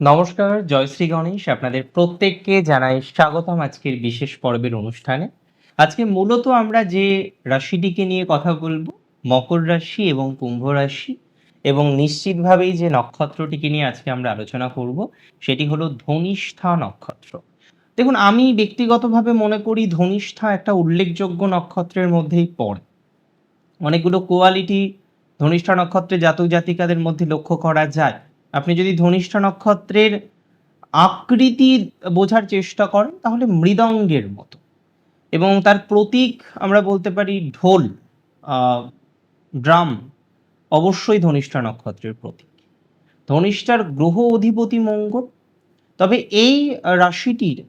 নমস্কার জয়শ্রী গণেশ। আপনাদের প্রত্যেককে জানাই স্বাগতম আজকের বিশেষ পর্বের অনুষ্ঠানে। আজকে মূলত আমরা যে রাশিটিকে নিয়ে কথা বলব, মকর রাশি এবং কুম্ভ রাশি, এবং নিশ্চিতভাবেই যে নক্ষত্রটিকে নিয়ে আজকে আমরা আলোচনা করব, সেটি হলো ধনিষ্ঠা নক্ষত্র। দেখুন, আমি ব্যক্তিগতভাবে মনে করি ধনিষ্ঠা একটা উল্লেখযোগ্য নক্ষত্রের মধ্যেই পড়ে। অনেকগুলো কোয়ালিটি ধনিষ্ঠা নক্ষত্রে জাতক জাতিকাদের মধ্যে লক্ষ্য করা যায়। আপনি যদি ধনিষ্ঠ নক্ষত্রের আকৃতি বোঝার চেষ্টা করেন, তাহলে মৃদঙ্গের মতো। এবং তার প্রতীক আমরা বলতে পারি ঢোল ড্রাম, অবশ্যই ধনিষ্ঠা নক্ষত্রের প্রতীক। ধনিষ্ঠার গ্রহ অধিপতি মঙ্গল। তবে এই রাশিটির,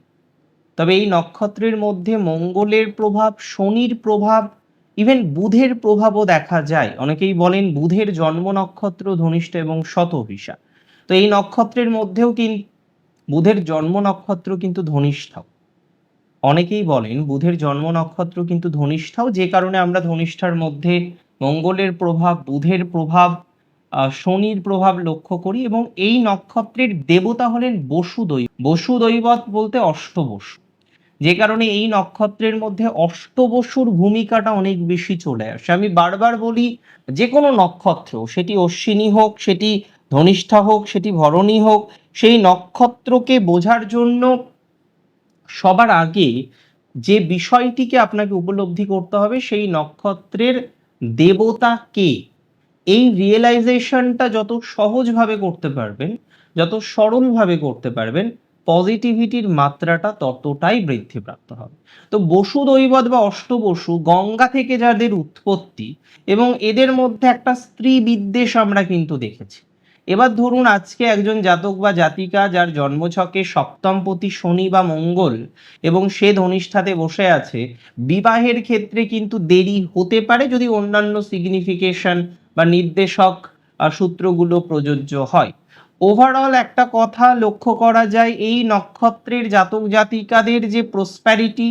তবে এই নক্ষত্রের মধ্যে মঙ্গলের প্রভাব, শনির প্রভাব, ইভেন বুধের প্রভাবও দেখা যায়। অনেকেই বলেন বুধের জন্ম নক্ষত্র, ধনিষ্ঠ এবং শতভিসা তো এই নক্ষত্রের মধ্যেও কিন্তু বুধের জন্ম নক্ষত্র কিন্তু ধনিষ্ঠাও। অনেকেই বলেন বুধের জন্ম নক্ষত্র কিন্তু ধনিষ্ঠাও, যে কারণে আমরা ধনিষ্ঠার মধ্যে মঙ্গলের প্রভাব, বুধের প্রভাব শনির প্রভাব লক্ষ্য করি এবং এই নক্ষত্রের দেবতা হলেন বসুদৈ বসুদৈবত বলতে অষ্টবসু যে কারণে এই নক্ষত্রের মধ্যে অষ্টবসুর ভূমিকাটা অনেক বেশি চলে আসে। আমি বারবার বলি যে কোনো নক্ষত্র, সেটি অশ্বিনী হোক, সেটি ধনিষ্ঠা হোক, সেটি ভরণী হোক, সেই নক্ষত্রকে বোঝার জন্য সবার আগে যে বিষয়টিকে আপনাকে উপলব্ধি করতে হবে, সেই নক্ষত্রের দেবতা কে? এই রিয়েলাইজেশনটা যত সহজভাবে করতে পারবেন, যত সরলভাবে করতে পারবেন পজিটিভিটির মাত্রাটা ততটাই বৃদ্ধিপ্রাপ্ত হবে। তো বসু দৈবত বা অষ্টবসু, গঙ্গা থেকে যাদের উৎপত্তি এবং এদের মধ্যে একটা স্ত্রী বিদ্বেষ আমরা কিন্তু দেখেছি। এবার ধরুন আজকে একজন জাতক বা জাতিকা যার জন্মছকে সপ্তমপতি শনি বা মঙ্গল এবং সে ধনিষ্ঠাতে বসে আছে, বিবাহের ক্ষেত্রে কিন্তু দেরি হতে পারে যদি অন্যান্য সিগনিফিকেশন বা নির্দেশক সূত্রগুলো প্রযোজ্য হয়। ওভারঅল একটা কথা লক্ষ্য করা যায়, এই নক্ষত্রের জাতক জাতিকাদের যে প্রসপ্যারিটি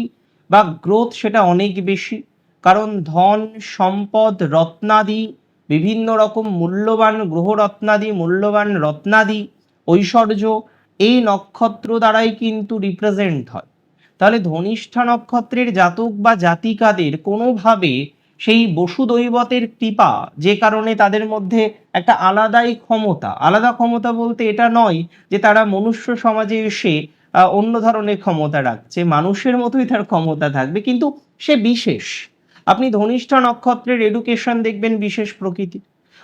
বা গ্রোথ সেটা অনেক বেশি। কারণ ধন, সম্পদ, রত্নাদি বিভিন্ন রকম মূল্যবান গ্রহরত্নাদি, মূল্যবান রত্নাদি, ঐশ্বর্য, এই নক্ষত্র দ্বারাই কিন্তু রিপ্রেজেন্ট হয়। তাহলে ধনিষ্ঠা নক্ষত্রের জাতক বা জাতিকাদের কোনোভাবে সেই বসুদৈবতের কৃপা যে কারণে তাদের মধ্যে একটা আলাদাই ক্ষমতা, আলাদা ক্ষমতা বলতে এটা নয় যে তারা মনুষ্য সমাজে এসে অন্য ধরনের ক্ষমতা রাখছে, মানুষের মতোই তার ক্ষমতা থাকবে, কিন্তু সে বিশেষ। আপনি ধনিষ্ঠা নক্ষত্রের এডুকেশন দেখবেন বিশেষ প্রকৃতির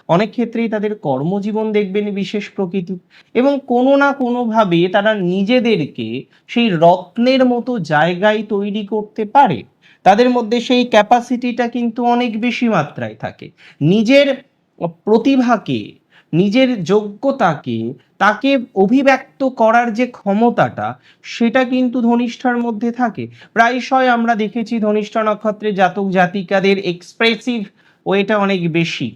অনেক ক্ষেত্রেই তাদের কর্মজীবন দেখবেন বিশেষ প্রকৃতি। এবং কোনো না কোনোভাবে তারা নিজেদেরকে সেই রত্নের মতো জায়গায় তৈরি করতে পারে। তাদের মধ্যে সেই ক্যাপাসিটিটা কিন্তু অনেক বেশি মাত্রায় থাকে। নিজের প্রতিভাকে নিজের যোগ্যতাকে, তাকে অভিব্যক্ত করার যে ক্ষমতাটা, সেটা কিন্তু ধনিষ্ঠার মধ্যে থাকে। প্রায়শই আমরা দেখেছি ধনিষ্ঠা নক্ষত্রের জাতক জাতিকাদের এক্সপ্রেসিভ ওয়েটা অনেক বেশি।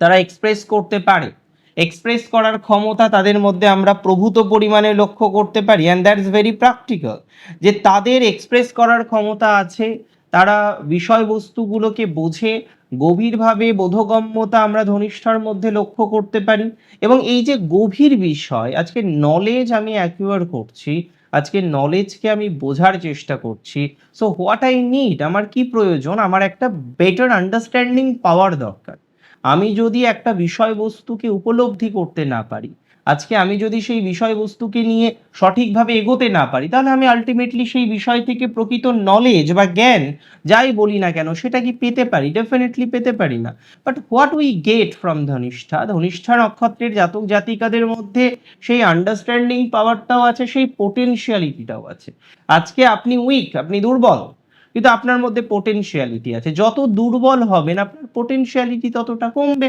তারা এক্সপ্রেস করতে পারে। এক্সপ্রেস করার ক্ষমতা তাদের মধ্যে আমরা প্রভূত পরিমাণে লক্ষ্য করতে পারি। And that is very practical যে তাদের এক্সপ্রেস করার ক্ষমতা আছে, তারা বিষয়বস্তুগুলোকে বোঝে গভীরভাবে বোধগম্যতা আমরা ধনিষ্ঠার মধ্যে লক্ষ্য করতে পারি এবং এই যে গভীর বিষয়, আজকে নলেজ আমি অ্যাকুয়ার করছি, আজকে নলেজকে আমি বোঝার চেষ্টা করছি সো হোয়াট আই নিড আমার কি প্রয়োজন, আমার একটা বেটার আন্ডারস্ট্যান্ডিং পাওয়ার দরকার। আমি যদি একটা বিষয়বস্তুকে উপলব্ধি করতে না পারি আজকে আমি যদি সেই বিষয়বস্তুকে নিয়ে সঠিকভাবে এগোতে না পারি, তাহলে আমি আলটিমেটলি সেই বিষয় থেকে প্রকৃত নলেজ বা জ্ঞান যাই বলি না কেন, সেটা কি পেতে পারি? ডেফিনেটলি পেতে পারি না। But what we get from Dhanishtha Dhanishtha নক্ষত্রের জাতক জাতিকাদের মধ্যে সেই আন্ডারস্ট্যান্ডিং পাওয়ারটাও আছে, সেই পোটেনশিয়ালিটিটাও আছে। আজকে আপনি উইক আপনি দুর্বল, কিন্তু আপনার মধ্যে পোটেনশিয়ালিটি আছে। যত দুর্বল হবেন, আপনার পোটেনশিয়ালিটি ততটা কমবে।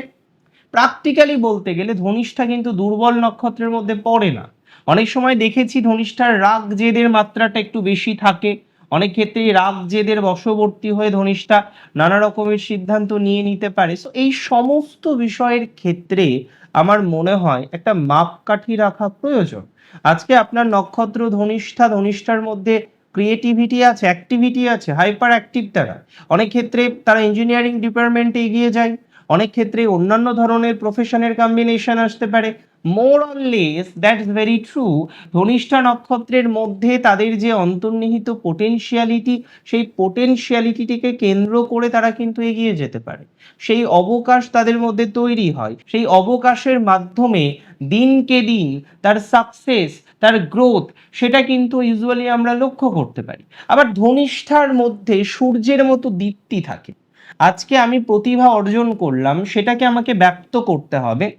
প্র্যাকটিক্যালি বলতে গেলে ধনিষ্ঠা কিন্তু দুর্বল নক্ষত্রের মধ্যে পড়ে না। অনেক সময় দেখেছি ধনিষ্ঠার রাগ জেদের মাত্রাটা একটু বেশি থাকে। অনেক ক্ষেত্রে রাগ জেদের বশবর্তী হয়ে ধনিষ্ঠা নানা রকমের সিদ্ধান্ত নিয়ে নিতে পারে। সো এই সমস্ত বিষয়ের ক্ষেত্রে আমার মনে হয় একটা মাপকাঠি রাখা প্রয়োজন। আজকে আপনার নক্ষত্র ধনিষ্ঠা, ধনিষ্ঠার মধ্যে ক্রিয়েটিভিটি আছে অ্যাক্টিভিটি আছে হাইপার অ্যাক্টিভ তারা। অনেক ক্ষেত্রে তারা ইঞ্জিনিয়ারিং ডিপার্টমেন্টে এগিয়ে যায়। অনেক ক্ষেত্রে অন্যান্য ধরনের প্রফেশনের কম্বিনেশন আসতে পারে। More or less that's very true Dhanishtha নক্ষত্রের মধ্যে তাদের যে অন্তর্নিহিত পোটেনশিয়ালিটি সেই পোটেনশিয়ালিটিটিকে কেন্দ্র করে তারা কিন্তু এগিয়ে যেতে পারে। সেই অবকাশ তাদের মধ্যে তৈরি হয়। সেই অবকাশের মাধ্যমে দিনকে দিন তার সাকসেস তার গ্রোথ সেটা কিন্তু ইউজুয়ালি আমরা লক্ষ্য করতে পারি। আবার ধনিষ্ঠার মধ্যে সূর্যের মতো দীপ্তি থাকে। আজকে আমি প্রতিভা অর্জন করলাম, সেটাকে আমাকে ব্যক্ত করতে হবে।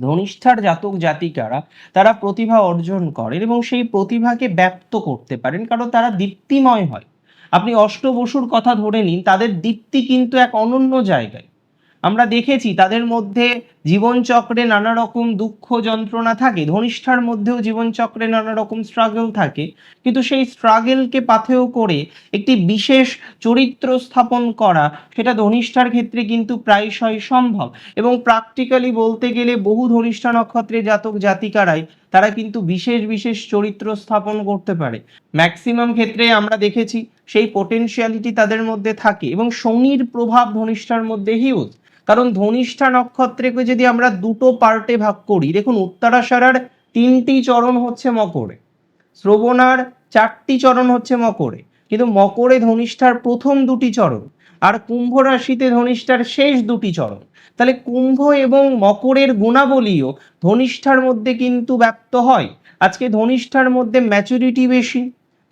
ধনিষ্ঠার জাতক জাতিকারা, তারা প্রতিভা অর্জন করেন এবং সেই প্রতিভাকে ব্যক্ত করতে পারেন, কারণ তারা দীপ্তিময় হয়। আপনি অষ্টবসুর কথা ধরে নিন, তাদের দীপ্তি কিন্তু এক অনন্য জায়গায়। আমরা দেখেছি তাদের মধ্যে জীবনচক্রে নানা রকম দুঃখ যন্ত্রণা থাকে, ধনিষ্ঠার মধ্যেও জীবনচক্রে নানা রকম স্ট্রাগল থাকে, কিন্তু সেই স্ট্রাগলকে পাথেয় করে একটি বিশেষ চরিত্র স্থাপন করা, সেটা ধনিষ্ঠার ক্ষেত্রে কিন্তু প্রায়শই সম্ভব। এবং প্র্যাকটিক্যালি বলতে গেলে বহু ধনিষ্ঠা নক্ষত্রে জাতক জাতিকারাই, তারা কিন্তু বিশেষ বিশেষ চরিত্র স্থাপন করতে পারে। ম্যাক্সিমাম ক্ষেত্রে আমরা দেখেছি, সেই পোটেনশিয়ালিটি তাদের মধ্যে থাকে এবং শনির প্রভাব ধনিষ্ঠার মধ্যে হিউজ কারণ ধনিষ্ঠা নক্ষত্রকে যদি আমরা দুটো পার্টে ভাগ করি, দেখুন উত্তরাশারার তিনটি চরণ হচ্ছে মকরে, শ্রবণার চারটি চরণ হচ্ছে মকরে, কিন্তু মকরে ধনিষ্ঠার প্রথম দুটি চরণ আর কুম্ভ রাশিতে ধনিষ্ঠার শেষ দুটি চরণ। তাহলে কুম্ভ এবং মকরের গুণাবলীও ধনিষ্ঠার মধ্যে কিন্তু ব্যক্ত হয়। আজকে ধনিষ্ঠার মধ্যে ম্যাচুরিটি বেশি,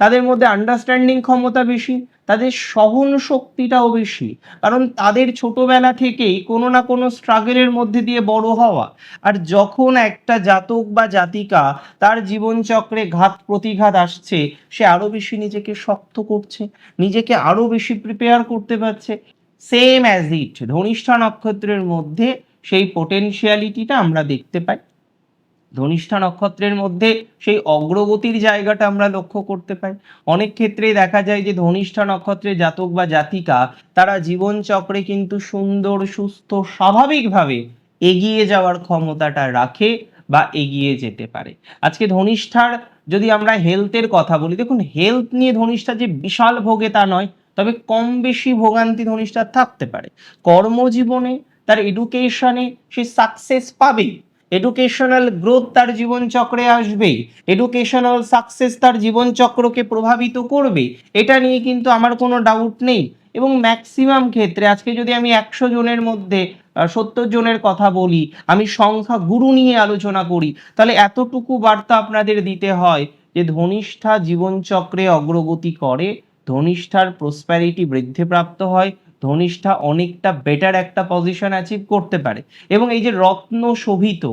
তাদের মধ্যে আন্ডারস্ট্যান্ডিং ক্ষমতা বেশি তাদের সহন শক্তিটাও বেশি। কারণ তাদের ছোটবেলা থেকেই কোনো না কোনো স্ট্রাগলের মধ্যে দিয়ে বড় হওয়া। আর যখন একটা জাতক বা জাতিকা তার জীবনচক্রে ঘাত প্রতিঘাত আসছে, সে আরও বেশি নিজেকে শক্ত করছে, নিজেকে আরও বেশি প্রিপেয়ার করতে পারছে। সেম অ্যাজ ইট ধনিষ্ঠা নক্ষত্রের মধ্যে সেই পোটেনশিয়ালিটিটা আমরা দেখতে পাই। ধনিষ্ঠা নক্ষত্রের মধ্যে সেই অগ্রগতির জায়গাটা আমরা লক্ষ্য করতে পাই। অনেক ক্ষেত্রেই দেখা যায় যে ধনিষ্ঠা নক্ষত্রের জাতক বা জাতিকা, তারা জীবনচক্রে কিন্তু সুন্দর, সুস্থ, স্বাভাবিকভাবে এগিয়ে যাওয়ার ক্ষমতাটা রাখে বা এগিয়ে যেতে পারে। আজকে ধনিষ্ঠার যদি আমরা হেলথের কথা বলি, দেখুন হেলথ নিয়ে ধনিষ্ঠা যে বিশাল ভোগে তা নয়, তবে কম বেশি ভোগান্তি ধনিষ্ঠার থাকতে পারে। কর্মজীবনে, তার এডুকেশনে সে সাকসেস পাবেই। এডুকেশনাল গ্রোথ তার জীবনচক্রে আসবে। এডুকেশনাল সাকসেস তার জীবনচক্রকে প্রভাবিত করবে। এটা নিয়ে কিন্তু আমার কোনো ডাউট নেই। এবং ম্যাক্সিমাম ক্ষেত্রে আজকে যদি আমি একশো জনের মধ্যে সত্তর জনের কথা বলি, আমি সংখ্যা গুরু নিয়ে আলোচনা করি, তাহলে এতটুকু বার্তা আপনাদের দিতে হয় যে ধনিষ্ঠা জীবনচক্রে অগ্রগতি করে, ধনিষ্ঠার প্রসপ্যারিটি বৃদ্ধিপ্রাপ্ত হয় ধনিষ্ঠা অনেকটা বেটার একটা পজিশন অ্যাচিভ করতে পারে। এবং এই যে রত্ন শোভিত,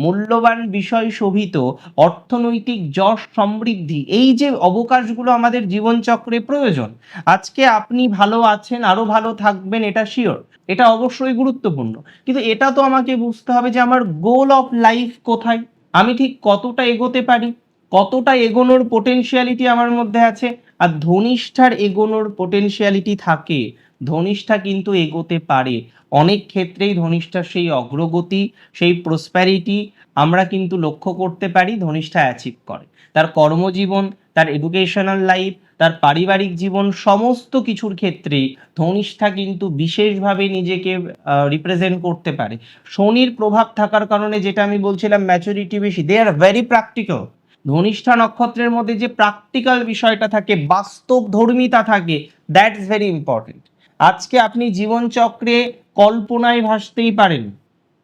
মূল্যবান বিষয় শোভিত, অর্থনৈতিক যশ সমৃদ্ধি, এই যে অবকাশগুলো আমাদের জীবনচক্রে প্রয়োজন, আজকে আপনি ভালো আছেন, আরও ভালো থাকবেন, এটা শিওর এটা অবশ্যই গুরুত্বপূর্ণ। কিন্তু এটা তো আমাকে বুঝতে হবে যে আমার গোল অফ লাইফ কোথায়? আমি ঠিক কতটা এগোতে পারি? কতটা এগোনোর পোটেনশিয়ালিটি আমার মধ্যে আছে? আর ধনিষ্ঠার এগোনোর পোটেনশিয়ালিটি থাকে ধনিষ্ঠা কিন্তু এগোতে পারে। অনেক ক্ষেত্রেই ধনিষ্ঠার সেই অগ্রগতি, সেই প্রসপ্যারিটি আমরা কিন্তু লক্ষ্য করতে পারি ধনিষ্ঠা অ্যাচিভ করে। তার কর্মজীবন, তার এডুকেশনাল লাইফ তার পারিবারিক জীবন সমস্ত কিছুর ক্ষেত্রেই ধনিষ্ঠা কিন্তু বিশেষভাবে নিজেকে রিপ্রেজেন্ট করতে পারে। শনির প্রভাব থাকার কারণে যেটা আমি বলছিলাম ম্যাচুরিটি বেশি they are very practical Dhanishtha নক্ষত্রের মধ্যে যে প্র্যাকটিক্যাল বিষয়টা থাকে বাস্তব ধর্মিতা থাকে দ্যাটস ভেরি ইম্পর্টেন্ট আজকে আপনি জীবনচক্রে কল্পনায় ভাসতেই পারেন।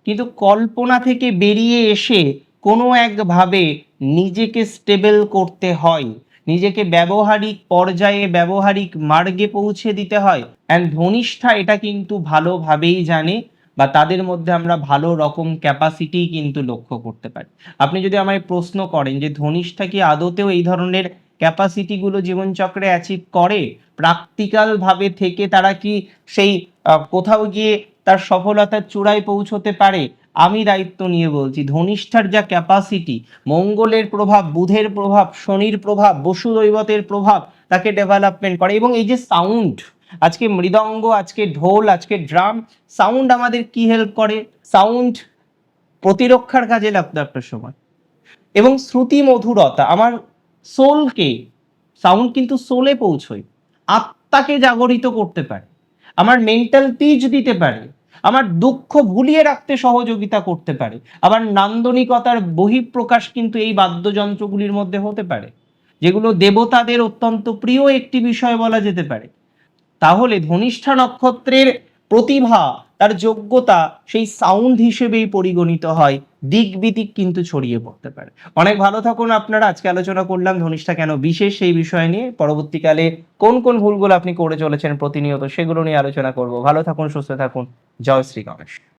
কিন্তু কল্পনা থেকে বেরিয়ে এসে কোনো একভাবে নিজেকে স্টেবল করতে হয়। নিজেকে ব্যবহারিক পর্যায়ে, ব্যবহারিক মার্গে পৌঁছে দিতে হয়। অ্যান্ড ধনিষ্ঠা এটা কিন্তু ভালোভাবেই জানে বা তাদের মধ্যে আমরা ভালো রকম ক্যাপাসিটি কিন্তু লক্ষ্য করতে পারি। আপনি যদি আমায় প্রশ্ন করেন যে ধনিষ্ঠা কি আদতেও এই ধরনের ক্যাপাসিটিগুলো জীবনচক্রে অ্যাচিভ করে প্র্যাকটিক্যাল ভাবে থেকে তারা কি সেই কোথাও গিয়ে তার সফলতার চূড়ায় পৌঁছতে পারে? আমি দায়িত্ব নিয়ে বলছি, ধনিষ্ঠার যা ক্যাপাসিটি মঙ্গলের প্রভাব, বুধের প্রভাব, শনির প্রভাব, বসু দৈবতের প্রভাব, তাকে ডেভেলপমেন্ট করে। এবং এই যে সাউন্ড আজকে মৃদঙ্গ, আজকে ঢোল, আজকে ড্রাম সাউন্ড আমাদের কি হেল্প করে? সাউন্ড প্রতিরক্ষার কাজে লাগতো একটা সময়। এবং শ্রুতি মধুরতা, আমার সোলকে সাউন্ড কিন্তু সোলে পৌঁছয়। আত্মাকে জাগরিত করতে পারে। আমার মেন্টাল পিচ দিতে পারে। আমার দুঃখ ভুলিয়ে রাখতে সহযোগিতা করতে পারে। আবার নান্দনিকতার বহিঃপ্রকাশ কিন্তু এই বাদ্যযন্ত্রগুলির মধ্যে হতে পারে। যেগুলো দেবতাদের অত্যন্ত প্রিয় একটি বিষয় বলা যেতে পারে। তাহলে ধনিষ্ঠা নক্ষত্রের প্রতিভা, তার যোগ্যতা সেই সাউন্ড হিসেবেই পরিগণিত হয় দিক বিদিক কিন্তু ছড়িয়ে পড়তে পারে। অনেক ভালো থাকুন আপনারা, আজকে আলোচনা করলাম ধনিষ্ঠা কেন বিশেষ সেই বিষয় নিয়ে। পরবর্তীকালে কোন কোন ভুলগুলো আপনি করে চলেছেন প্রতিনিয়ত সেগুলো নিয়ে আলোচনা করব। ভালো থাকুন, সুস্থ থাকুন। জয় শ্রী গণেশ।